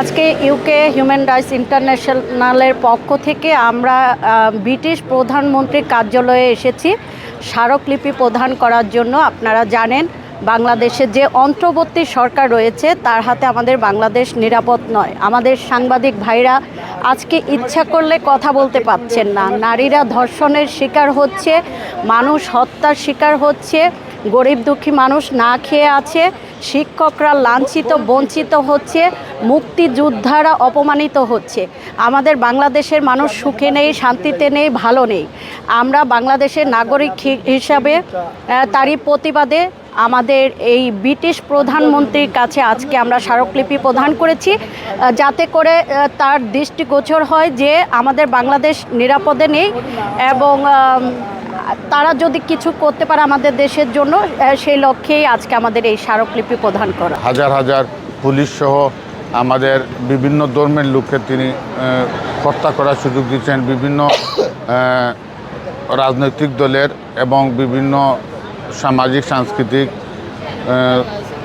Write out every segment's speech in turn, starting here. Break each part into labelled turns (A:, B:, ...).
A: আজকে UK human rights ইন্টারন্যাশনালের পক্ষ থেকে আমরা ব্রিটিশ প্রধানমন্ত্রীর কার্যালয়ে এসেছি। স্মারকলিপি প্রদান করার জন্য আপনারা জানেন বাংলাদেশের যে অন্তর্বর্তী সরকার রয়েছে, তার হাতে আমাদের বাংলাদেশ নিরাপদ নয়। আমাদের সাংবাদিক ভাইরা আজকে ইচ্ছা করলে কথা বলতে পারছেন না। নারীরা ধর্ষণের শিকার হচ্ছে, মানুষ হত্যার শিকার হচ্ছে গরিব দুঃখী মানুষ না খেয়ে আছে, শিক্ষকরা লাঞ্ছিত, বঞ্চিত হচ্ছে, মুক্তিযোদ্ধারা অপমানিত হচ্ছে। আমাদের বাংলাদেশের মানুষ সুখে নেই, শান্তিতে নেই, ভালো নেই। আমরা বাংলাদেশের নাগরিক হিসাবে তারই প্রতিবাদে আমাদের এই ব্রিটিশ প্রধানমন্ত্রীর কাছে আজকে আমরা স্মারকলিপি প্রদান করেছি যাতে করে তার দৃষ্টিগোচর হয় যে আমাদের বাংলাদেশ নিরাপদে নেই এবং তারা যদি কিছু করতে পারে আমাদের দেশের জন্য সেই লক্ষ্যেই আজকে আমাদের এই স্মারকলিপি প্রদান করা।
B: হাজার হাজার পুলিশ সহ আমাদের বিভিন্ন ধর্মের লোককে তিনি হত্যা করার সুযোগ দিচ্ছেন। বিভিন্ন রাজনৈতিক দলের এবং বিভিন্ন সামাজিক, সাংস্কৃতিক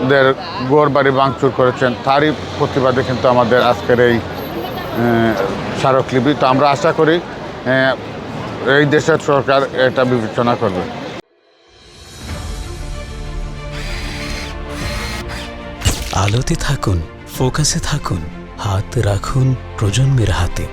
B: দের গড় বাড়ি ভাঙচুর করেছেন। তারই প্রতিবাদে কিন্তু আমাদের আজকের এই স্মারকলিপি। তো আমরা আশা করি এই দেশের সরকার এটা বিবেচনা করবে।
C: আলোতে থাকুন ফোকাসে থাকুন হাত রাখুন প্রজন্মের হাতে।